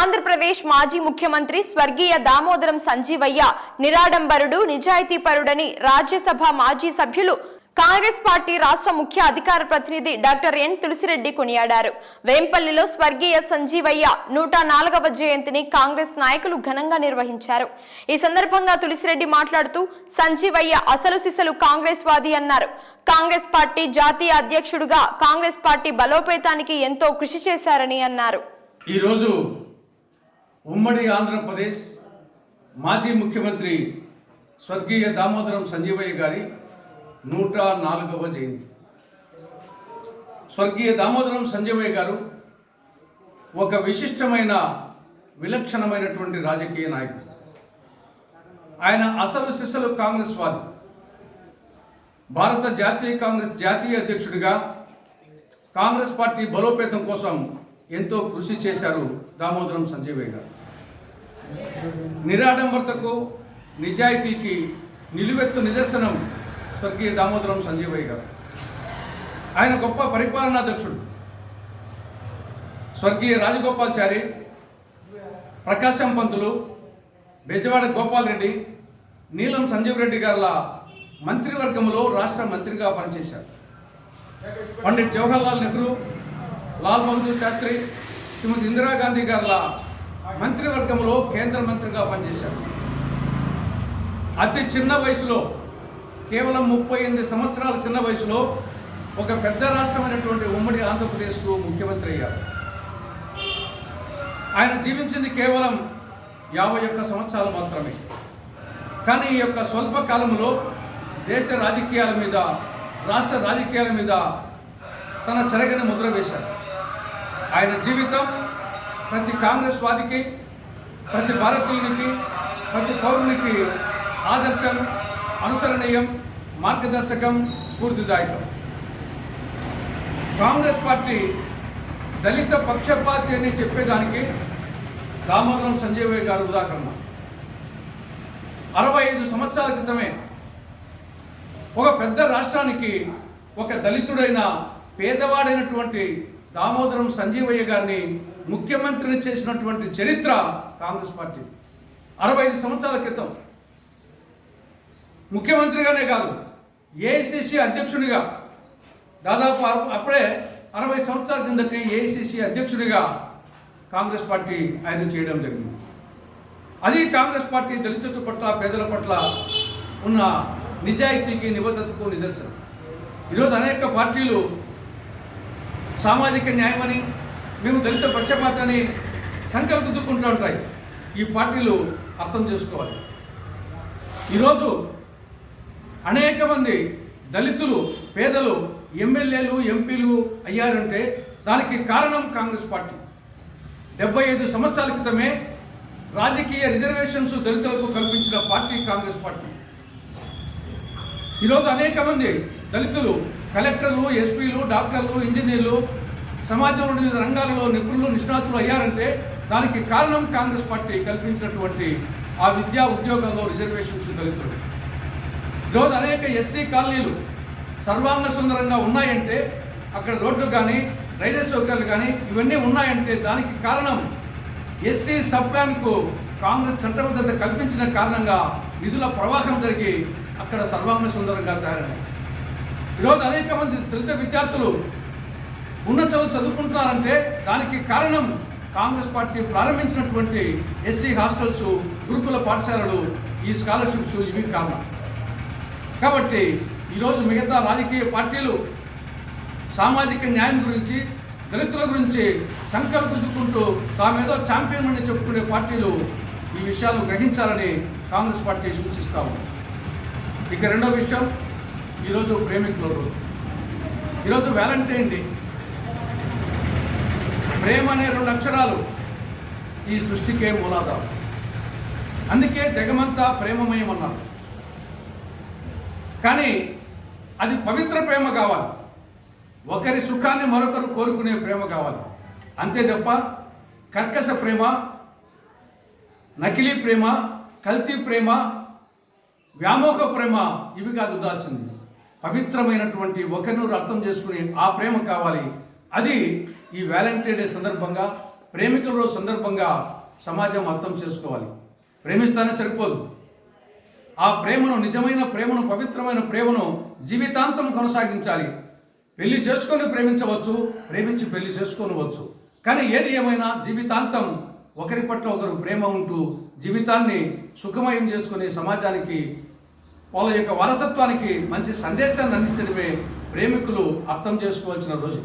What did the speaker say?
ఆంధ్రప్రదేశ్ మాజీ ముఖ్యమంత్రి స్వర్గీయ దామోదరం సంజీవయ్య నిరాడంబరుడు నిజాయితీపరుడని రాజ్యసభ మాజీ సభ్యులు కాంగ్రెస్ పార్టీ రాష్ట్ర ముఖ్య అధికార ప్రతినిధి డాక్టర్ ఎన్ తులసిరెడ్డి కొనియాడారు. వేంపల్లిలో స్వర్గీయ సంజీవయ్య నూట నాలుగవ జయంతిని కాంగ్రెస్ నాయకులు ఘనంగా నిర్వహించారు. ఈ సందర్భంగా తులసిరెడ్డి మాట్లాడుతూ సంజీవయ్య అసలు సిసలు కాంగ్రెస్ వాది అన్నారు. కాంగ్రెస్ పార్టీ జాతీయ అధ్యక్షుడుగా కాంగ్రెస్ పార్టీ బలోపేతానికి ఎంతో కృషి చేశారని అన్నారు. ఈరోజు ఉమ్మడి ఆంధ్రప్రదేశ్ మాజీ ముఖ్యమంత్రి స్వర్గీయ దామోదరం సంజీవయ్య గారి నూట నాలుగవ జయంతి. స్వర్గీయ దామోదరం సంజీవయ్య గారు ఒక విశిష్టమైన విలక్షణమైనటువంటి రాజకీయ నాయకుడు. ఆయన అసలు సిసలు కాంగ్రెస్ వాది. భారత జాతీయ కాంగ్రెస్ జాతీయ అధ్యక్షుడిగా కాంగ్రెస్ పార్టీ బలోపేతం కోసం ఎంతో కృషి చేశారు దామోదరం సంజీవయ్య గారు. నిరాడంబరతకు నిజాయితీకి నిలువెత్తు నిదర్శనం స్వర్గీయ దామోదరం సంజీవయ్య గారు. ఆయన గొప్ప పరిపాలనాధ్యక్షుడు స్వర్గీయ రాజగోపాల్చారి ప్రకాశం పంతులు బెజవాడ గోపాల్ రెడ్డి నీలం సంజీవ్ రెడ్డి గారుల మంత్రివర్గంలో రాష్ట్ర మంత్రిగా పనిచేశారు. పండిట్ జవహర్లాల్ నెహ్రూ లాల్ బహదూర్ శాస్త్రి శ్రీమతి ఇందిరాగాంధీ గారుల మంత్రివర్గంలో కేంద్ర మంత్రిగా పనిచేశారు. అతి చిన్న వయసులో కేవలం ముప్పై ఎనిమిది సంవత్సరాల చిన్న వయసులో ఒక పెద్ద రాష్ట్రమైనటువంటి ఉమ్మడి ఆంధ్రప్రదేశ్కు ముఖ్యమంత్రి అయ్యారు. ఆయన జీవించింది కేవలం యాభై ఒక్క సంవత్సరాలు మాత్రమే. కానీ ఈ యొక్క స్వల్ప కాలంలో దేశ రాజకీయాల మీద రాష్ట్ర రాజకీయాల మీద తన చెరగని ముద్ర వేశారు. ఆయన జీవితం ప్రతి కాంగ్రెస్ వాదికి ప్రతి భారతీయునికి ప్రతి పౌరునికి ఆదర్శం అనుసరణీయం మార్గదర్శకం స్ఫూర్తిదాయకం. కాంగ్రెస్ పార్టీ దళిత పక్షపాతి అని చెప్పేదానికి దామోదరం సంజయ్ గారు ఉదాహరణ. అరవై ఐదు సంవత్సరాల క్రితమే ఒక పెద్ద రాష్ట్రానికి ఒక దళితుడైన పేదవాడైనటువంటి దామోదరం సంజీవయ్య గారిని ముఖ్యమంత్రిని చేసినటువంటి చరిత్ర కాంగ్రెస్ పార్టీ. అరవై ఐదు సంవత్సరాల క్రితం. ముఖ్యమంత్రిగానే కాదు ఏఐసిసి అధ్యక్షుడిగా. దాదాపు అప్పుడే అరవై సంవత్సరాల కిందటి ఏఐసిసి అధ్యక్షుడిగా కాంగ్రెస్ పార్టీ ఆయన చేయడం జరిగింది. అది కాంగ్రెస్ పార్టీ దళితుల పట్ల పేదల పట్ల ఉన్న నిజాయితీకి నిబద్ధతకు నిదర్శనం. ఈరోజు అనేక పార్టీలు సామాజిక న్యాయమని మేము దళిత పక్షపాతని సంకల్ప ఉంటాయి. ఈ పార్టీలు అర్థం చేసుకోవాలి. ఈరోజు అనేక మంది దళితులు పేదలు ఎమ్మెల్యేలు ఎంపీలు అయ్యారంటే దానికి కారణం కాంగ్రెస్ పార్టీ. డెబ్బై ఐదు సంవత్సరాల క్రితమే రాజకీయ రిజర్వేషన్స్ దళితులకు కల్పించిన పార్టీ కాంగ్రెస్ పార్టీ. ఈరోజు అనేక మంది దళితులు కలెక్టర్లు ఎస్పీలు డాక్టర్లు ఇంజనీర్లు సమాజంలోని వివిధ రంగాలలో నిపుణులు నిష్ణాతులు అయ్యారంటే దానికి కారణం కాంగ్రెస్ పార్టీ కల్పించినటువంటి ఆ విద్యా ఉద్యోగాల్లో రిజర్వేషన్స్ దళితులు. ఈరోజు అనేక ఎస్సీ కాలనీలు సర్వాంగ సుందరంగా ఉన్నాయంటే అక్కడ రోడ్లు కానీ రైల్వే సౌకర్యాలు కానీ ఇవన్నీ ఉన్నాయంటే దానికి కారణం ఎస్సీ సబ్ బ్యాంకు కాంగ్రెస్ చట్టబద్ధత కల్పించిన కారణంగా నిధుల ప్రవాహం జరిగి అక్కడ సర్వాంగ సుందరంగా తయారైంది. ఈరోజు అనేక మంది దళిత విద్యార్థులు ఉన్న చదువు చదువుకుంటున్నారంటే దానికి కారణం కాంగ్రెస్ పార్టీ ప్రారంభించినటువంటి ఎస్సీ హాస్టల్స్ గురుకుల పాఠశాలలు ఈ స్కాలర్షిప్స్ ఇవి కారణం. కాబట్టి ఈరోజు మిగతా రాజకీయ పార్టీలు సామాజిక న్యాయం గురించి దళితుల గురించి సంకల్పించుకుంటూ తామేదో ఛాంపియన్ అని చెప్పుకునే పార్టీలు ఈ విషయాలు గ్రహించాలని కాంగ్రెస్ పార్టీ సూచిస్తా ఉంది. ఇక రెండో విషయం ఈరోజు ప్రేమికుల రోజు ఈరోజు వ్యాలంటైన్ డే. ప్రేమ అనే రెండు అక్షరాలు ఈ సృష్టికే మూలాధారం. అందుకే జగమంతా ప్రేమమయం అన్నారు. కానీ అది పవిత్ర ప్రేమ కావాలి. ఒకరి సుఖాన్ని మరొకరు కోరుకునే ప్రేమ కావాలి. అంతే తప్ప కర్కశ ప్రేమ నకిలీ ప్రేమ కల్తీ ప్రేమ వ్యామోహ ప్రేమ ఇవి కాదు ఉండాల్సింది. పవిత్రమైనటువంటి ఒకరినొకరు అర్థం చేసుకుని ఆ ప్రేమ కావాలి. అది ఈ వ్యాలంటైన్ డే సందర్భంగా ప్రేమికుల రోజు సందర్భంగా సమాజం అర్థం చేసుకోవాలి. ప్రేమిస్తానే సరిపోదు. ఆ ప్రేమను నిజమైన ప్రేమను పవిత్రమైన ప్రేమను జీవితాంతం కొనసాగించాలి. పెళ్ళి చేసుకొని ప్రేమించవచ్చు ప్రేమించి పెళ్ళి చేసుకోనవచ్చు కానీ ఏది ఏమైనా జీవితాంతం ఒకరి పట్ల ఒకరు ప్రేమ ఉంటూ జీవితాన్ని సుఖమయం చేసుకునే సమాజానికి వాళ్ళ యొక్క వారసత్వానికి మంచి సందేశాన్ని అందించడమే ప్రేమికులు అర్థం చేసుకోవాల్సిన రోజు